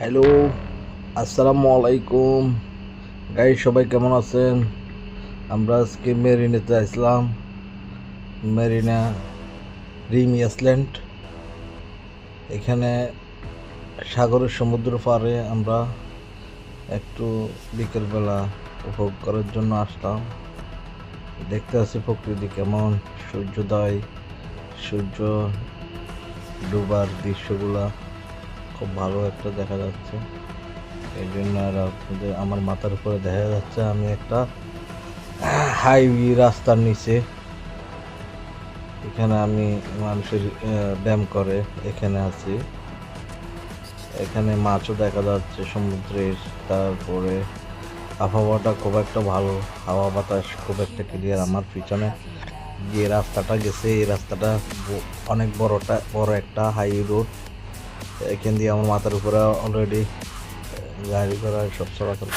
Hello, আসসালামু আলাইকুম। গাই সবাই কেমন আছেন? আমরা আজকে মেরিনেতে আসলাম। মেরিনা রিম আইসল্যান্ড এখানে সাগরের সমুদ্র পাড়ে আমরা একটু বিকেলবেলা উপভোগ করার জন্য আসলাম। দেখতে আছি প্রকৃতি কেমন, সূর্যোদয়, সূর্য ডুবার দৃশ্যগুলা। খুব ভালো একটা দেখা যাচ্ছে। এই জন্য আর আপনাদের, আমার মাথার উপরে দেখা যাচ্ছে আমি একটা হাইওয়ে রাস্তার নিচে। এখানে আমি মানুষের ব্যায়াম করে, এখানে আছি। এখানে মাছও দেখা যাচ্ছে সমুদ্রের, তারপরে আবহাওয়াটা খুব একটা ভালো, হাওয়া বাতাস খুব একটা ক্লিয়ার আমার পিছনে যে রাস্তাটা গেছে, এই রাস্তাটা অনেক বড়টা, বড় একটা হাই রোড এখান দিয়ে আমার মাথার উপরে অলরেডি গাড়ি ঘোড়া সব চলাচল.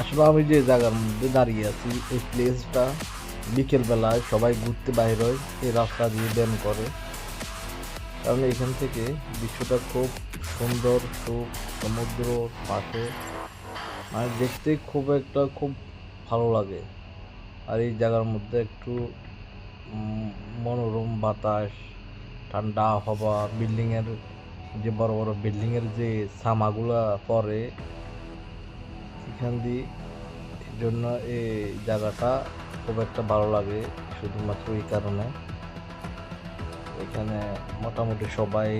আসলে আমি যে জায়গার মধ্যে দাঁড়িয়ে আছি, এই প্লেসটা বিকেলবেলায় সবাই ঘুরতে বাইর হয়, এই রাস্তা দিয়ে ব্যায়াম করে কারণ এখান থেকে দৃশ্যটা খুব সুন্দর সুখ সমুদ্র পাশে মানে দেখতে খুব একটা খুব ভালো লাগে। আর এই জায়গার মধ্যে একটু মনোরম বাতাস, ঠান্ডা হওয়া বিল্ডিংয়ের যে বড় বড় বিল্ডিংয়ের যে সামাগুলা পরে, এখান দিয়ে জন্য এই জায়গাটা খুব একটা ভালো লাগে, শুধুমাত্র এই কারণে। এখানে মোটামুটি সবাই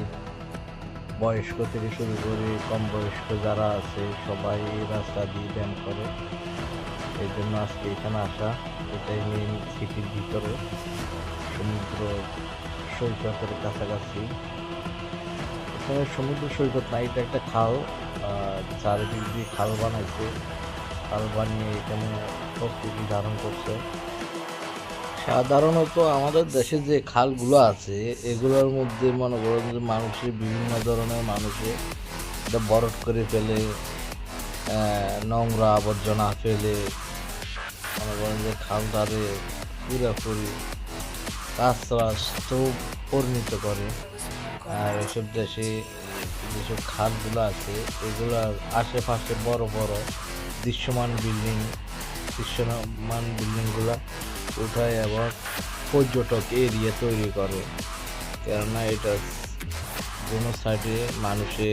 বয়স্ক থেকে শুরু করে কম বয়স্ক যারা আছে, সবাই এই রাস্তা দিয়ে ব্যায়াম করে। এই জন্য আজকে এখানে আসা, এটাই মেন সিটির ভিতরে, সমুদ্র সৈকতের কাছাকাছি। এখানে সমুদ্র সৈকত না, এটা একটা খাল চারিদিক দিয়ে খাল বানাইছে। খাল বানিয়ে এখানে প্রকৃতি ধারণ করছে। সাধারণত আমাদের দেশে যে খালগুলো আছে, এগুলোর মধ্যে মনে করেন যে মানুষের বিভিন্ন ধরনের মানুষে এটা বরফ করে ফেলে নোংরা আবর্জনা ফেলে, মনে করেন যে খাল ধারে পুরাপুরি কাঁচরা স্তূপ পরিণত করে। আর এসব দেশে যেসব খালগুলো আছে, এগুলোর আশেপাশে বড় বড় দৃশ্যমান বিল্ডিং দৃশ্যমান বিল্ডিংগুলো উঠায় আবার পর্যটক এরিয়া তৈরি করে। কেননা এটা কোনো সাইডে মানুষে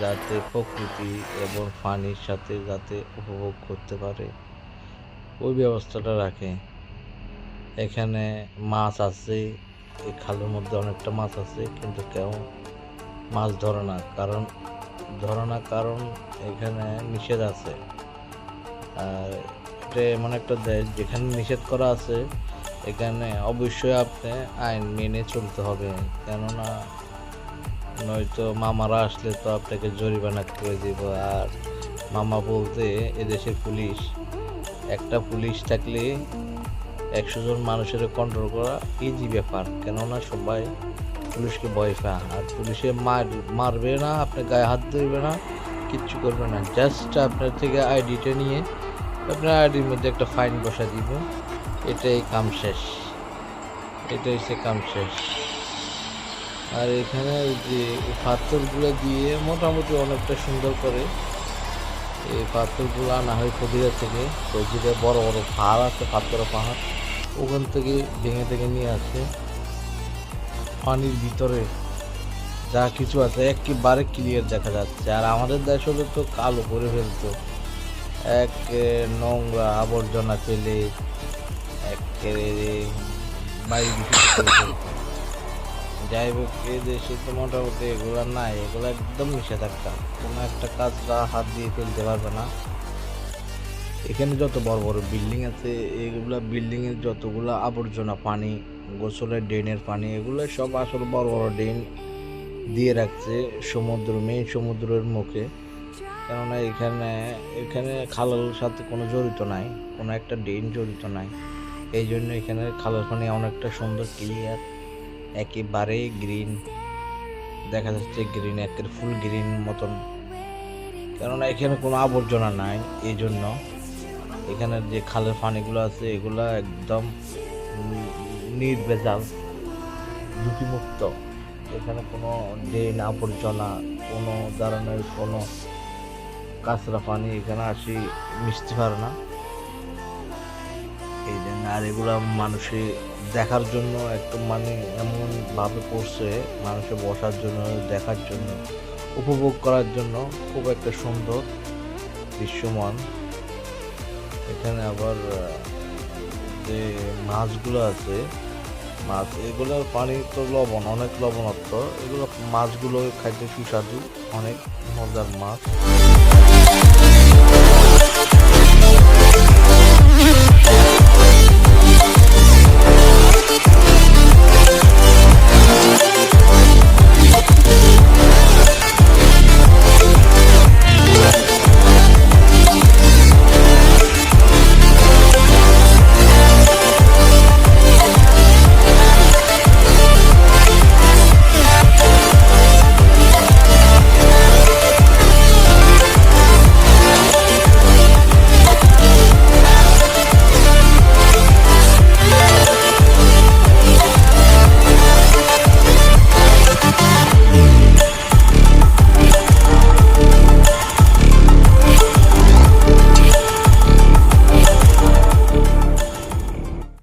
যাতে প্রকৃতি এবং পানির সাথে যাতে উপভোগ করতে পারে, ওই ব্যবস্থাটা রাখে। এখানে মাছ আছে, এই খালের মধ্যে অনেকটা মাছ আছে, কিন্তু কেউ মাছ ধরে না। কারণ, ধরে না কারণ এখানে নিষেধ আছে। আর এটা এমন একটা দেশ যেখানে নিষেধ করা আছে, এখানে অবশ্যই আপনি আইন মেনে চলতে হবে। কেননা নয়তো মামারা আসলে তো আপনাকে জরিমানা করে দিব। আর মামা বলতে এদেশের পুলিশ, একটা পুলিশ থাকলে একশো জন মানুষের কন্ট্রোল করা ইজি ব্যাপার। কেননা সবাই পুলিশকে ভয় পায়। আর পুলিশে মার, মারবে না আপনি গায়ে হাত ধরবে না, কিচ্ছু করবে না। জাস্ট আপনার থেকে আইডিটা নিয়ে আপনার মধ্যে একটা ফাইন বসা দিব। এটাই কাম শেষ। এটাই সে কাম শেষ। আর এখানে যে পাথরগুলো দিয়ে মোটামুটি অনেকটা সুন্দর করে এই পাথরগুলো আনা হয় কবিরা থেকে। কবিরা বড় বড় পাহাড় আছে, পাথর পাহাড়। ওখান থেকে ভেঙে থেকে নিয়ে আসে। পানির ভিতরে যা কিছু আছে, একেবারে ক্লিয়ার দেখা যাচ্ছে। আর আমাদের দেশ হলে তো কালো করে ফেলতো। এক নোংরা আবর্জনা ফেলে ফেলতো। যাই হোক এই দেশে তো মোটামুটি এগুলো নাই, এগুলো একদম নিষেধাজ্ঞা। কোনো একটা কাজটা হাত দিয়ে ফেলতে পারবে না। এখানে যত বড় বড় বিল্ডিং আছে, এগুলা বিল্ডিং এর যতগুলো আবর্জনা পানি, গোসলের ড্রেনের পানি, এগুলো সব আসলে বড় বড় ড্রেন দিয়ে রাখছে সমুদ্র মেইন সমুদ্রের মুখে। কেননা এখানে এখানে খালের সাথে কোনো জড়িত নাই, কোনো একটা ড্রেন জড়িত নাই। এই জন্য এখানে খালের পানি অনেকটা সুন্দর ক্লিয়ার একেবারে গ্রিন দেখা যাচ্ছে গ্রিন একের ফুল গ্রিন মতন। কেননা এখানে কোনো আবর্জনা নাই, এই জন্য। এখানের যে খালের পানিগুলো আছে, এগুলা একদম নির্বেজাল, ঝুঁকিমুক্ত। এখানে কোনো ড্রেন আবর্জনা, কোনো ধরনের কোনো কাঁচরা পানি, এখানে আসি, মিশতে পারে না। এই জন্য আর এগুলা মানুষে দেখার জন্য একটু মানে এমন ভাবে করছে, মানুষে বসার জন্য, দেখার জন্য, উপভোগ করার জন্য খুব একটা সুন্দর দৃশ্যমান। এখানে আবার যে মাছগুলো আছে, মাছ, এগুলোর পানি তো লবণ, অনেক লবণাক্ত। এগুলো মাছগুলো খাইতে সুস্বাদু, অনেক মজার মাছ। Thank you.